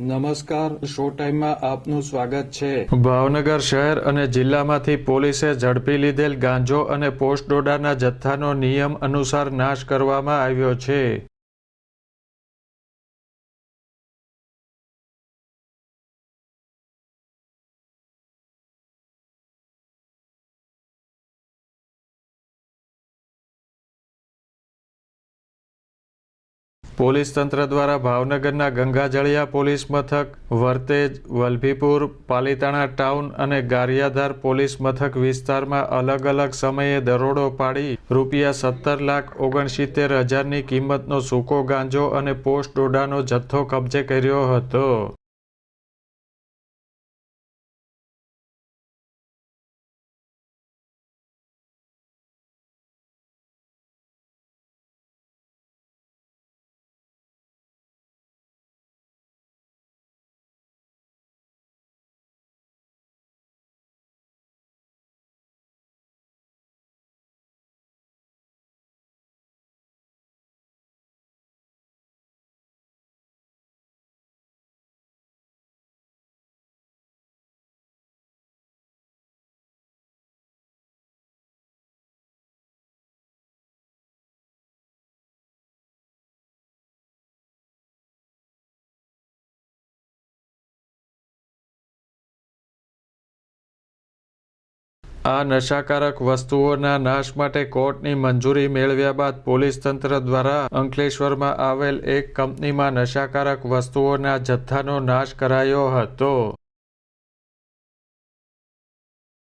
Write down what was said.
નમસ્કાર, શો ટાઈમમાં આપનું સ્વાગત છે. ભાવનગર શહેર અને જિલ્લામાંથી પોલીસે ઝડપી લીધેલ ગાંજો અને પોસ્ટ ડોડાના જથ્થાનો નિયમ અનુસાર નાશ કરવામાં આવ્યો છે. પોલીસ તંત્ર દ્વારા ભાવનગરના ગંગાજળિયા પોલીસ મથક, વર્તેજ, વલભીપુર, પાલીતાણા ટાઉન અને ગારિયાધાર પોલીસ મથક વિસ્તારમાં અલગ અલગ સમયે દરોડો પાડી રૂપિયા સત્તર લાખ ઓગણસિત્તેર હજારની કિંમતનો સૂકો ગાંજો અને પોસ્ટ ડોડાનો જથ્થો કબજે કર્યો હતો. આ નશાકારક વસ્તુઓના નાશ માટે કોર્ટની મંજૂરી મેળવ્યા બાદ પોલીસ તંત્ર દ્વારા અંકલેશ્વરમાં આવેલ એક કંપનીમાં નશાકારક વસ્તુઓના જથ્થાનો નાશ કરાયો હતો.